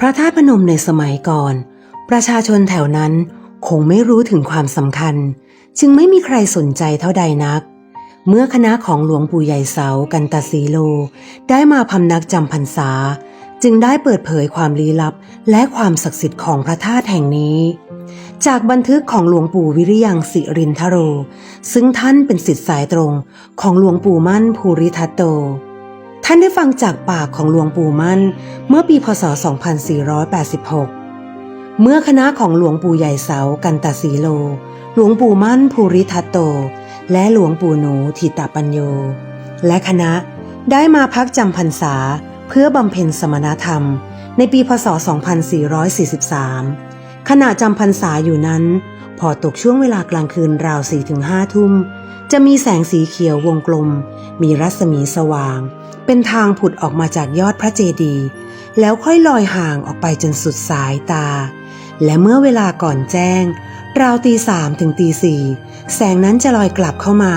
พระธาตุพนมในสมัยก่อน ประชาชนแถวนั้นคงไม่รู้ถึงความสำคัญ จึงไม่มีใครสนใจเท่าใดนัก เมื่อคณะของหลวงปู่ใหญ่เสากันตาสีโล ได้มาพำนักจำพรรษา จึงได้เปิดเผยความลี้ลับ และความศักดิ์สิทธิ์ของพระธาตุแห่งนี้ จากบันทึกของหลวงปู่วิริยังสิรินทโร ซึ่งท่านเป็นศิษย์สายตรงของหลวงปู่มั่นภูริทัตโต ท่านได้ฟังจากปากของหลวงปู่มั่น เมื่อปีพศ 2486 เมื่อคณะของหลวงปู่ใหญ่เสากันตสีโล หลวงปู่มั่นภูริทัตโต และหลวงปู่หนูทิตาปัญโย และคณะได้มาพักจำพรรษาเพื่อบำเพ็ญสมณธรรม ในปีพศ 2443 ขณะจำพรรษาอยู่นั้น พอตกช่วงเวลากลางคืนราว4ีถึงห้าทุ่ม จะมีแสงสีเขียววงกลม มีรัศมีสว่าง เป็นทางผุดออกมาจากยอดพระเจดีย์แล้วค่อยลอยห่างออกไปจนสุดสายตา และเมื่อเวลาก่อนแจ้ง ราวตีสามถึงตีสี่แสงนั้นจะลอยกลับเข้ามา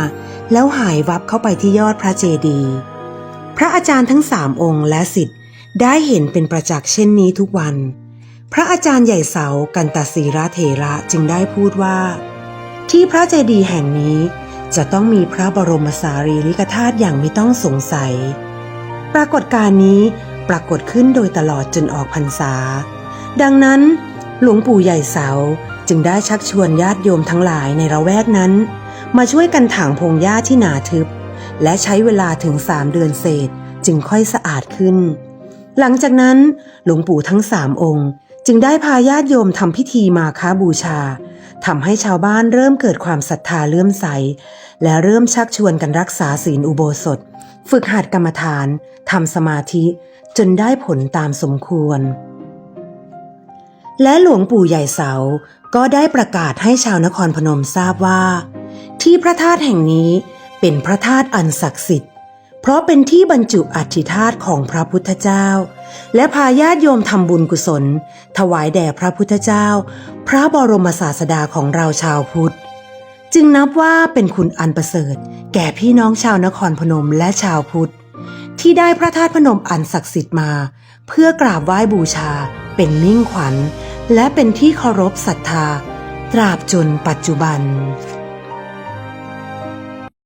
แล้วหายวับเข้าไปที่ยอดพระเจดีย์พระอาจารย์ทั้งสามองค์และสิทธิ์ได้เห็นเป็นประจักษ์เช่นนี้ทุกวัน พระอาจารย์ใหญ่เสากันตศีระเถระจึงได้พูดว่า ที่พระเจดีย์แห่งนี้จะต้องมีพระบรมสารีริกธาตุอย่างไม่ต้องสงสัย ปรากฏการณ์นี้ปรากฏขึ้นโดยตลอดจนออกพรรษา ดังนั้น หลวงปู่ใหญ่เสาจึงได้ชักชวนญาติโยมทั้งหลายในระแวกนั้น มาช่วยกันถางพงหญ้าที่หนาทึบ และใช้เวลาถึงสามเดือนเศษจึงค่อยสะอาดขึ้น หลังจากนั้นหลวงปู่ทั้งสามองค์ จึงได้พาญาติโยมทำพิธีมาค้าบูชาทำให้ชาวบ้านเริ่มเกิดความศรัทธาเลื่อมใส และเริ่มชักชวนกันรักษาศีลอุโบสถ ฝึกหัดกรรมฐานทำสมาธิจนได้ผลตามสมควร และหลวงปู่ใหญ่เสาก็ได้ประกาศให้ชาวนครพนมทราบว่า ที่พระธาตุแห่งนี้เป็นพระธาตุอันศักดิ์สิทธิ์ เพราะเป็นที่บรรจุอัฐิธาตุของพระพุทธเจ้า และพาญาติโยมทำบุญกุศล ถวายแด่พระพุทธเจ้า พระบรมศาสดาของเราชาวพุทธ จึงนับว่าเป็นคุณอันประเสริฐ แก่พี่น้องชาวนครพนมและชาวพุทธ ที่ได้พระธาตุพนมอันศักดิ์สิทธิ์มา เพื่อกราบไหว้บูชา เป็นมิ่งขวัญ และเป็นที่เคารพศรัทธา ตราบจนปัจจุบัน